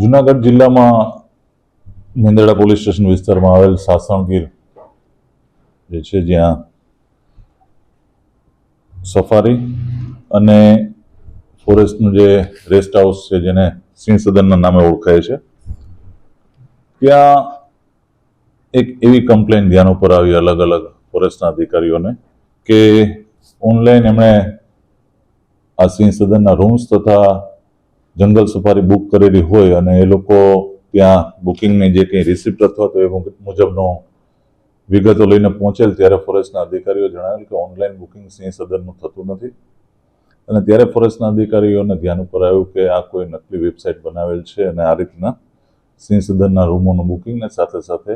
જુનાગઢ જિલ્લામાં નિંદડા police station વિસ્તારમાં આવેલ સાસણગીર જે છે જ્યાં સફારી અને ફોરેસ્ટનું જે રેસ્ટ હાઉસ છે જેને સિંહ સદનના નામે ઓળખાય છે, ત્યાં એક એવી કમ્પ્લેન ધ્યાન ઉપર આવી અલગ અલગ ફોરેસ્ટના અધિકારીઓને કે ઓનલાઈન એમણે આ સિંહ સદનના રૂમ્સ તથા જંગલ સફારી બુક કરેલી હોય અને એ લોકો ત્યાં બુકિંગની જે કંઈ રિસિપ્ટ અથવા તો એ મુજબનો વિગતો લઈને પહોંચેલ ત્યારે ફોરેસ્ટના અધિકારીઓ જણાવેલ કે ઓનલાઈન બુકિંગ સિંહ સદનનું થતું નથી. અને ત્યારે ફોરેસ્ટના અધિકારીઓને ધ્યાન ઉપર આવ્યું કે આ કોઈ નકલી વેબસાઇટ બનાવેલ છે અને આ રીતના સિંહ સદનના રૂમોનું બુકિંગ ને સાથે સાથે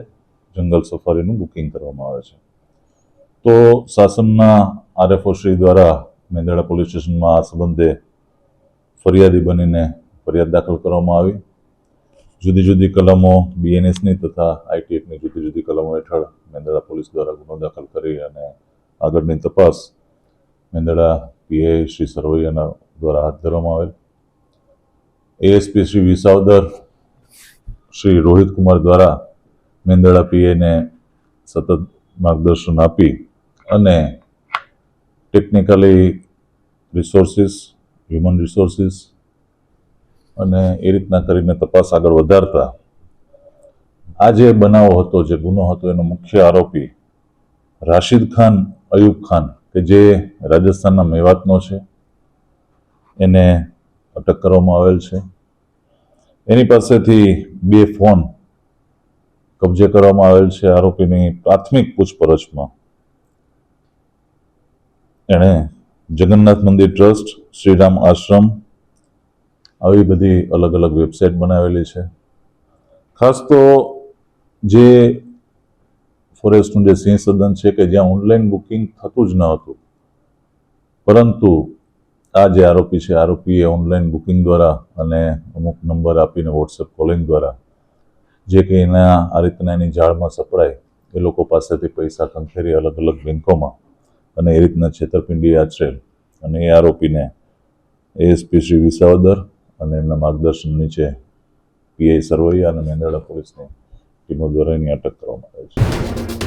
જંગલ સફારીનું બુકિંગ કરવામાં આવે છે. તો શાસનના આરએફઓ શ્રી દ્વારા મેંદરડા પોલીસ સ્ટેશનમાં આ સંબંધે ફરિયાદી બનીને ફરિયાદ દાખલ કરવામાં આવી. જુદી જુદી કલમો બીએનએસની તથા આઈટી એક્ટની જુદી જુદી કલમો હેઠળ મેંદડા પોલીસ દ્વારા ગુનો દાખલ કરી અને આગળની તપાસ મેંદડા પીએ શ્રી સરવૈયાના દ્વારા હાથ ધરવામાં આવેલ. એએસપી શ્રી વિસાવદર શ્રી રોહિત કુમાર દ્વારા મેંદડા પીએને સતત માર્ગદર્શન આપી અને ટેકનિકલી રિસોર્સિસ હ્યુમન રિસોર્સિસ અને એ રીતના કરીને તપાસ આગળ વધારતા આ જે બનાવો હતો, જે ગુનો હતો, એનો મુખ્ય આરોપી રાશિદ ખાન, અયુબ ખાન, કે જે રાજસ્થાનના મેવાતનો છે, એને અટક કરવામાં આવેલ છે. એની પાસેથી બે ફોન કબજે કરવામાં આવેલ છે આરોપીની પ્રાથમિક પૂછપરછમાં. એણે જગન્નાથ મંદિર ટ્રસ્ટ, શ્રીરામ આશ્રમ આવી બધી અલગ અલગ વેબસાઇટ બનાવેલી છે. ખાસ તો જે ફોરેસ્ટનું જે સિંહ સદન છે કે જ્યાં ઓનલાઈન બુકિંગ થતું જ ન હતું, પરંતુ આ જે આરોપી છે, આરોપીએ ઓનલાઈન બુકિંગ દ્વારા અને અમુક નંબર આપીને વોટ્સએપ કોલિંગ દ્વારા જે કે એના આ રીતના એની જાળમાં સપડાય, એ લોકો પાસેથી પૈસા, ખંખેરી અલગ અલગ બેન્કોમાં અને એ રીતના છેતરપિંડી આચરેલ. અને એ આરોપીને એએસપી શ્રી વિસાવદર અને એમના માર્ગદર્શન નીચે પીઆઈ સરવૈયા અને મેંદરડા પોલીસની ટીમો દ્વારા એની અટક કરવામાં આવે છે.